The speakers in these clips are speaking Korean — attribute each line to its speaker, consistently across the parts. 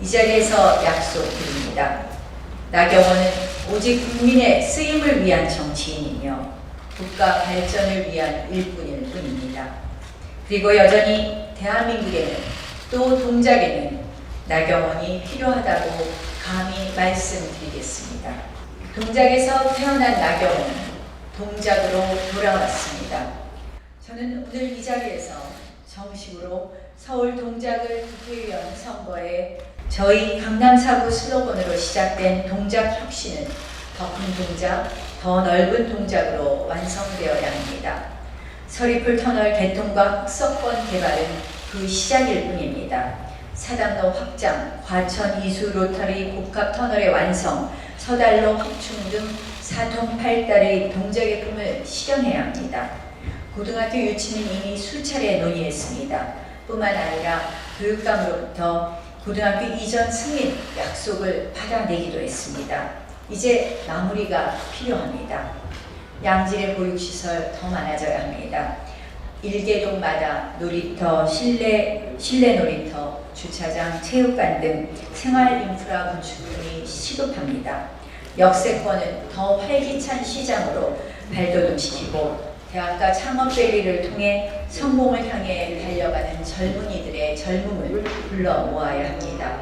Speaker 1: 이 자리에서 약속드립니다. 나경원은 오직 국민의 쓰임을 위한 정치인이며 국가 발전을 위한 일꾼일 뿐입니다. 그리고 여전히 대한민국에는 또 동작에는 나경원이 필요하다고 감히 말씀드리겠습니다. 동작에서 태어난 나경원은 동작으로 돌아왔습니다. 저는 오늘 이 자리에서 정식으로 서울 동작을 국회의원 선거에 저희 강남 사구 슬로건으로 시작된 동작 혁신은 더 큰 동작, 더 넓은 동작으로 완성되어야 합니다. 서리풀 터널 개통과 흑석권 개발은 그 시작일 뿐입니다. 사당로 확장, 과천 이수 로터리 복합 터널의 완성, 서달로 확충 등 사통 팔달의 동작의 꿈을 실현해야 합니다. 고등학교 유치는 이미 수차례 논의했습니다. 뿐만 아니라 교육감으로부터 고등학교 이전 승인 약속을 받아내기도 했습니다. 이제 마무리가 필요합니다. 양질의 보육시설 더 많아져야 합니다. 일개동마다 놀이터, 실내, 실내 놀이터, 주차장, 체육관 등 생활 인프라 구축 등이 시급합니다. 역세권은 더 활기찬 시장으로 발돋움시키고 대학가 창업밸리를 통해 성공을 향해 달려가는 젊은이들의 젊음을 불러 모아야 합니다.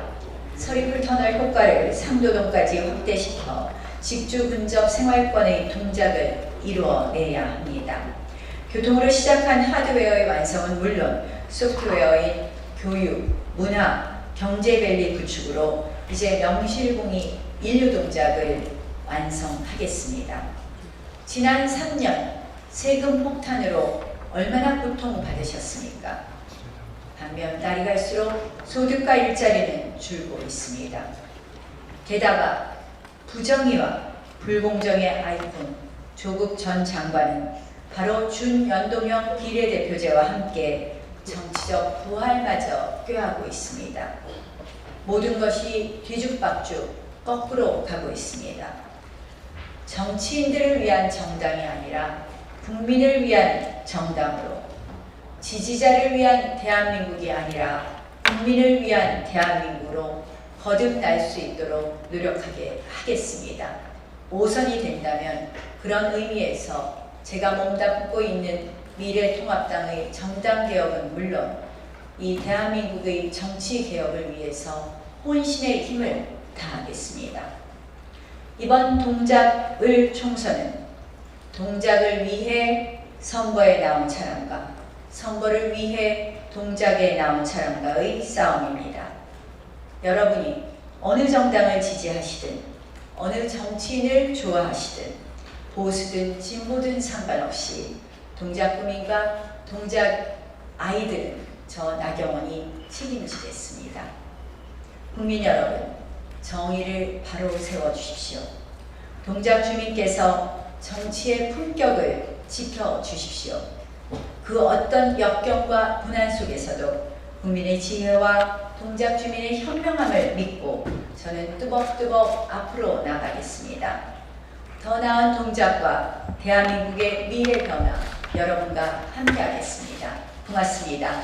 Speaker 1: 서리풀 터널 효과를 상도동까지 확대시켜 직주 근접 생활권의 동작을 이루어내야 합니다. 교통으로 시작한 하드웨어의 완성은 물론 소프트웨어인 교육, 문화, 경제밸리 구축으로 이제 명실공히 인류 동작을 완성하겠습니다. 지난 3년 세금 폭탄으로 얼마나 고통받으셨습니까? 반면 날이 갈수록 소득과 일자리는 줄고 있습니다. 게다가 부정의와 불공정의 아이콘 조국 전 장관은 바로 준연동형 비례대표제와 함께 정치적 부활마저 꾀하고 있습니다. 모든 것이 뒤죽박죽 거꾸로 가고 있습니다. 정치인들을 위한 정당이 아니라 국민을 위한 정당으로 지지자를 위한 대한민국이 아니라 국민을 위한 대한민국으로 거듭날 수 있도록 노력하게 하겠습니다. 5선이 된다면 그런 의미에서 제가 몸담고 있는 미래통합당의 정당 개혁은 물론 이 대한민국의 정치 개혁을 위해서 혼신의 힘을 다하겠습니다. 이번 동작을 총선은 동작을 위해 선거에 나온 사람과 선거를 위해 동작에 나온 사람과의 싸움입니다. 여러분이 어느 정당을 지지하시든 어느 정치인을 좋아하시든 보수든 진보든 상관없이 동작 구민과 동작 아이들은 저 나경원이 책임지겠습니다. 국민 여러분, 정의를 바로 세워주십시오. 동작 주민께서 정치의 품격을 지켜주십시오. 그 어떤 역경과 고난 속에서도 국민의 지혜와 동작 주민의 현명함을 믿고 저는 뚜벅뚜벅 앞으로 나가겠습니다. 더 나은 동작과 대한민국의 미래 변화 여러분과 함께하겠습니다. 고맙습니다.